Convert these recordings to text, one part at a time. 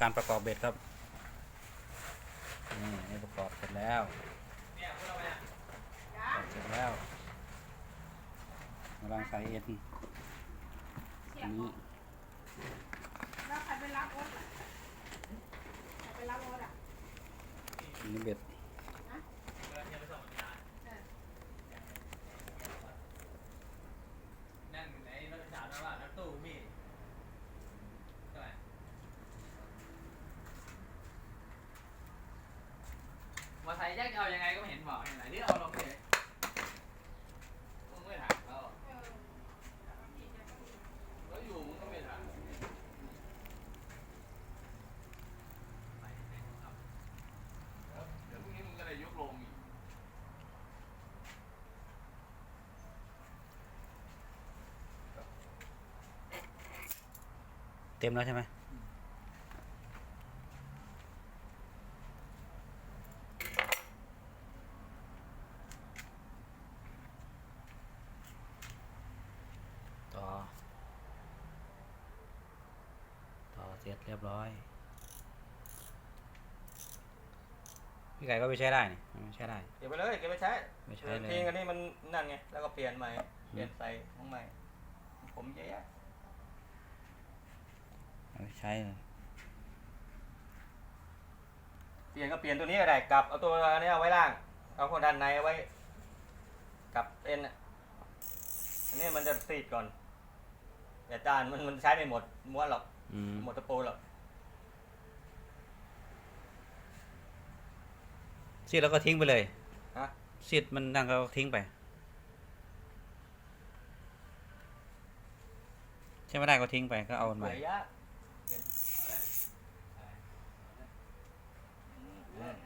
การประกอบเบ็ดครับ นี่นี่ประกอบเสร็จแล้วประกอบเสร็จแล้วกำลังใส่เอ็นอันนี้แล้วใครไปรับรถอะใครไปรับรถอะอันนี้เบ็ด นั่งอยู่ในรถสาวนะว่ารถตู้มีใช่ไหมมอไซค์ แยกเอายังไงก็ไม่เห็นบอกเห็นไหนที่เอาลงเลยมึงไม่ถามเราแล้วอยู่มึงก็ไม่ถามเดี๋ยวพรุ่งนี้มึงก็เลยยกลงอีกเต็มแล้วใช่ไหม ต่อ ต่อเสร็จเรียบร้อย พี่ไก่ก็ไปใช้ได้นี่มันใช้ได้ เก็บไปเลยเก็บไปใช้ไม่ใช้เลย ทิ้งอันนี้มันนั่นไงแล้วก็เปลี่ยนใหม่เปลี่ยนใส่ของใหม่ ผมเยอะแยะเอาไปใช้เลยเปลี่ยนก็เปลี่ยนตัวนี้ก็ได้กลับเอาตัวนี้เอาไว้ล่างเอาคนด้านในเอาไว้กลับเอ็นอะอันนี้มันจะซีดก่อน แต่จานมันมันใช้ไม่หมดม้วนหรอกอืมหมดตะปูหรอกซีดแล้วก็ทิ้งไปเลยฮะซีดมันนั่งก็ทิ้งไป ใช่ไม่ได้ก็ทิ้งไปก็เอามันใหม่เยอะแยะอืม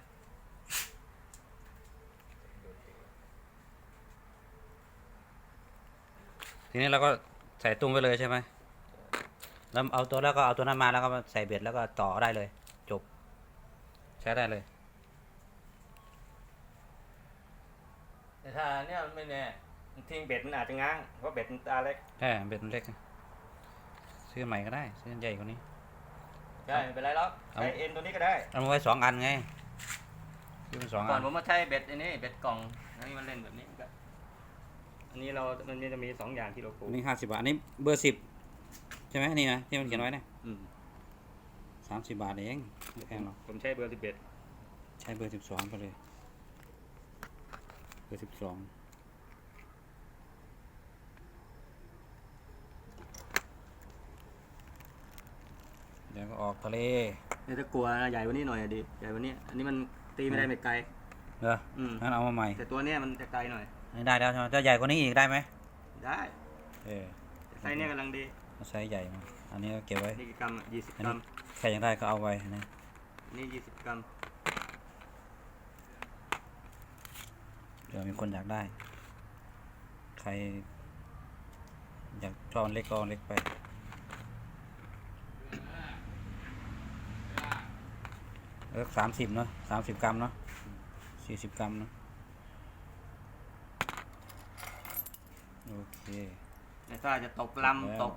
ทีนี้เราก็ ใส่ตุ้มไปเลยใช่ไหมแล้วเอาตัวแล้วก็เอาตัวนั้นมาแล้วก็มาใส่เบ็ดแล้วก็ต่อได้เลย จบ ใช้ได้เลย แต่ถ้าเนี่ยมันไม่แน่ทิ้งเบ็ดมันอาจจะง้างเพราะเบ็ดมันตาเล็กใช่เบ็ดมันเล็กนะซื้อใหม่ก็ได้ซื้อใหญ่กว่านี้ใช่ไม่เป็นไรหรอกเอาใช้เอ็นตัวนี้ก็ได้เอามาไว้สองอันไงซื้อเป็นสองก่อัอนนผมมาใช้เบ็ดอันนี้เบ็ดกล่องอันนี้มันเล่นแบบนี้ก็ อันนี้เรามันจะมีสองอย่างที่เราปลูอักนนี้ห้าสิบบาท อันนี้เบอร์สิบใช่ไหมอันนี่นะที่มันเขียนไว้นะอืมสามสิบบาทเองไม่แพงหรอกผมใช้เบอร์สิบเอ็ดใช้เบอร์สิบสองไปเลย เบอร์สิบสองเดี๋ยวก็ออกทะเลเนี่ยถ้ากลัวนะใหญ่กว่านี้หน่อยอะดีใหญ่กว่านี้ อันนี้มันตีไม่ได้ไม่ไกลเหรออืม งั้นเอามาใหม่ แต่ตัวเนี้ยมันจะไกลหน่อย นี่ได้แล้วใช่ไหมถ้าใหญ่กว่านี้อีกได้ไหมได้เออแต่ไซส์เนี้ยกำลังดีเอาไซส์ใหญ่มาอันนี้ก็เก็บไว้นี่กี่กรัมยี่สิบอันกรันี้มใครอยากได้ก็เอาไว้นะอันนี่ยี่สิบกรัมเดี๋ยวมีคนอยากได้ ใคร อยากชอบอันเล็กก็เอาอันเล็กไปเออสามสิบเนาะสามสิบกรัมเนาะสี่สิบกรัมเนาะ โอเค แต่ถ้าจะตกลำตก